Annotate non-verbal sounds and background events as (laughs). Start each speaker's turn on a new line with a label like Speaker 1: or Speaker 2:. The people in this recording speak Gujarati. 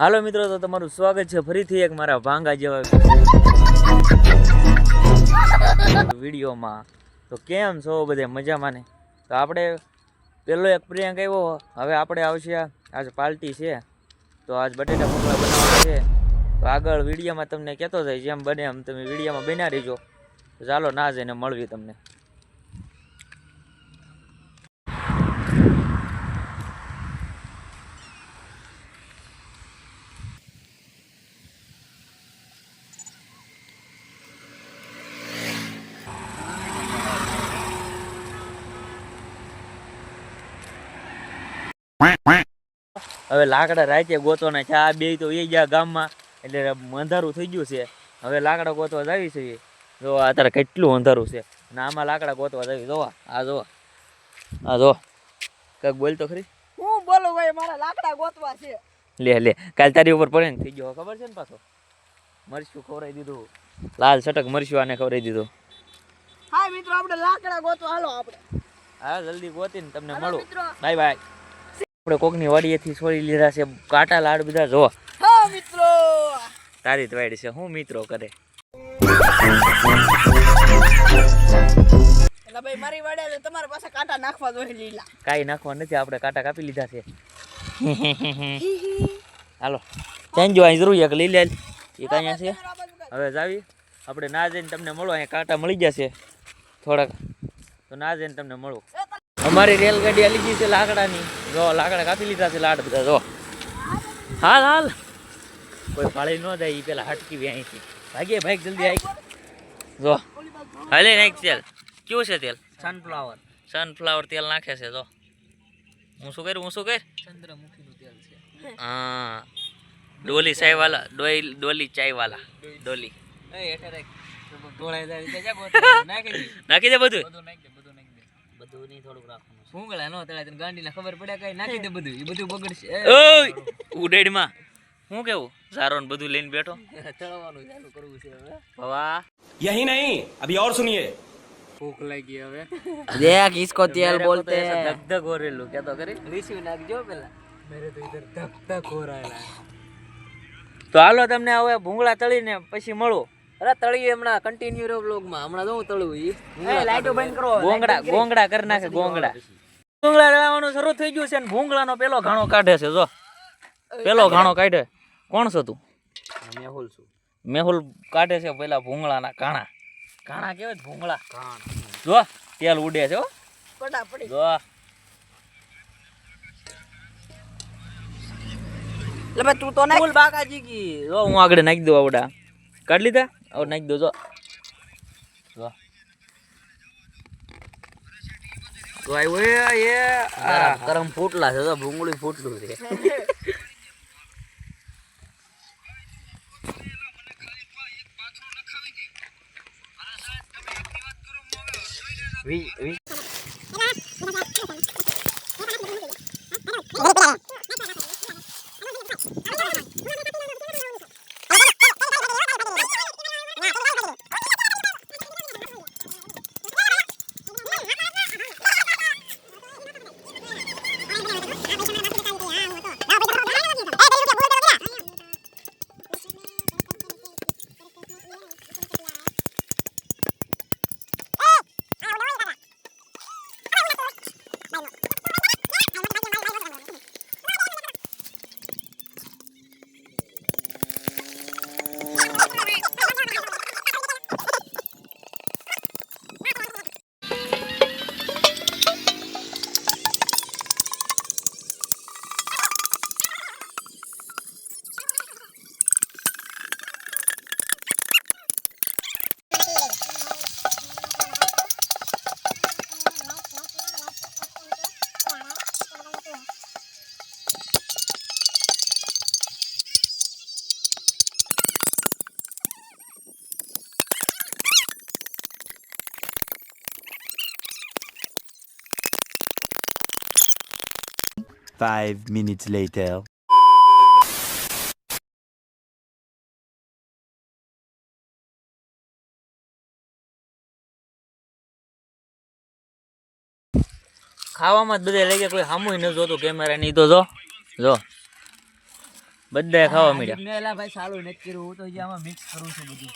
Speaker 1: હાલો મિત્રો, તો તમારું સ્વાગત છે ફરીથી એક મારા ભાંગા જેવા વિડીયોમાં. તો કેમ છો બધે મજામાં ને? તો આપણે પેલો એક પ્રિયંક આવ્યો. હવે આપણે આવશે આજ પાર્ટી છે. તો આજ બટેટા ભૂંગળા બનાવવાના છે. તો આગળ વિડીયોમાં તમને કહેતો જાય, જેમ બને એમ તમે વિડીયોમાં બન્યા રહેજો. ચાલો, ના જઈને મળવી તમને. હવે લાકડા રાતે ગોતવાના છે. આ બે તો એ ગયા ગામમાં એટલે અંધારું થઈ ગયું છે. હવે લાકડા ગોતવા જાવી છે જો અત્યારે કેટલું અંધારું છે. અને આમાં લાકડા ગોતવા જાવી જોવા આ જોવા આ જો. કાંઈક બોલ તો ખરી.
Speaker 2: હું બોલું ભાઈ મારા લાકડા ગોતવા છે.
Speaker 1: લે લે. કાલ તારી ઉપર પડે ને થઈ ગયો ખબર છે ને પાછો? મરશું ખવડાવી દીધું. લાલ છટક મરશું આને ખવડાવી દીધું.
Speaker 2: હા મિત્રો આપણે લાકડા ગોતવા હાલો આપણે.
Speaker 1: હા જલ્દી ગોતીને તમને મળું. Bye bye. આપણે કોકની વાડીએથી છોડી લીધા છે. કાંટા લાડ બધા જો
Speaker 2: હા મિત્રો.
Speaker 1: તારી જ વાડી છે. હું મિત્રો કરે.
Speaker 2: એટલે ભાઈ મારી વાડે તમારે પાસે કાંટા નાખવા જોઈએ લીલા.
Speaker 1: કાંઈ નાખવા નથી. આપણે કાંટા કાપી લીધા છે. (laughs) હાલો. ચેન્જો અહીં જરૂર એક લઈ લે. એ કાંઈ છે. હવે જાવી. આપણે ના જઈને તમને મળો. અહીંયા કાંટા મળી જશે. થોડાક. તો ના જઈને તમને મળું. અમારી રેલગાડી આલી ગઈ છે લાકડાની. જો લાકડા કાપી લીધા છે લાડ બધા જો. હાલ હાલ. કોઈ ફાળી ન જાય એ પેલા હટકી અહીંથી. ભાગીએ ભાઈ જલ્દી આવી જો હાલે નાખ તેલ. કેવું છે તેલ?
Speaker 2: સનફ્લાવર
Speaker 1: સનફ્લાવર તેલ નાખે છે જો. હું શું કરું હું શું કર
Speaker 2: ચંદ્રમુખીનું તેલ છે.
Speaker 1: હા. ડોલી ચાય વાલા ડોઈ. ડોલી. ચાય વાલા ડોલી (laughs) નાખી દે. બધું
Speaker 2: બધું. બધું નહીં ખબર પડે કઈ? બધું બધું બગડશે.
Speaker 1: હું કેવું? ઝારોન બધું લઈને બેઠો? (laughs)
Speaker 2: છે હવે.
Speaker 3: યહી નહીં અભી ઓર સુનિએ
Speaker 2: ભૂખ લાગી હવે.
Speaker 1: દેખ
Speaker 4: ઇસકો
Speaker 1: તેલ
Speaker 4: બોલતે
Speaker 1: ધક ધક હો. રેલું કે તો કરી?
Speaker 2: રીસી નાખજો પેલા. મેરે તો ઇધર ધક ધક હો રહેલા
Speaker 1: તો હાલો તમને હવે ભૂંગળા તળીને પછી મળો.
Speaker 2: અરે તળીએ હમણાં કન્ટિન્યુ રહ્યો બ્લોગમાં હમણાં તો હું તળું ઈ. લાઈટો બંધ કરો
Speaker 1: ગોંગડા ગોંગડા કરી નાખે ગોંગડા. ભૂંગળા રહેવાનું શરૂ થઈ ગયું છે ને ભૂંગળાનો પેલો ઘાણો કાઢે છે જો. પેલો ઘાણો કાઢે. કોણ છે તું?
Speaker 2: મેહુલ છું.
Speaker 1: મેહુલ કાઢે છે પેલા ભૂંગળાના કાણા કાણા કેવાય છે ભૂંગળા? જો તેલ ઉડે છે હો.
Speaker 2: પડા
Speaker 1: જો.
Speaker 2: ભાઈ તું તો નાખ.
Speaker 1: ફૂલ બાકાજી કી જો હું આગળ નાખી દઉં આવડા. કાઢ લીધા? ઓ નાખ દો જો જો તો આવ્યો એ
Speaker 4: કરમ ફૂટલા છે તો ભૂંગળી ફૂટલું છે વી વી
Speaker 5: Five minutes later.
Speaker 1: ખાવામાં જ બધા લઈ ગયા કોઈ સામું ન જોતું કેમેરા ની તો જો જો. બધા ખાવા મળ્યા
Speaker 2: મેલા ભાઈ સારું નથી કર્યું હું તો આમાં મિક્સ કરું છું બધું.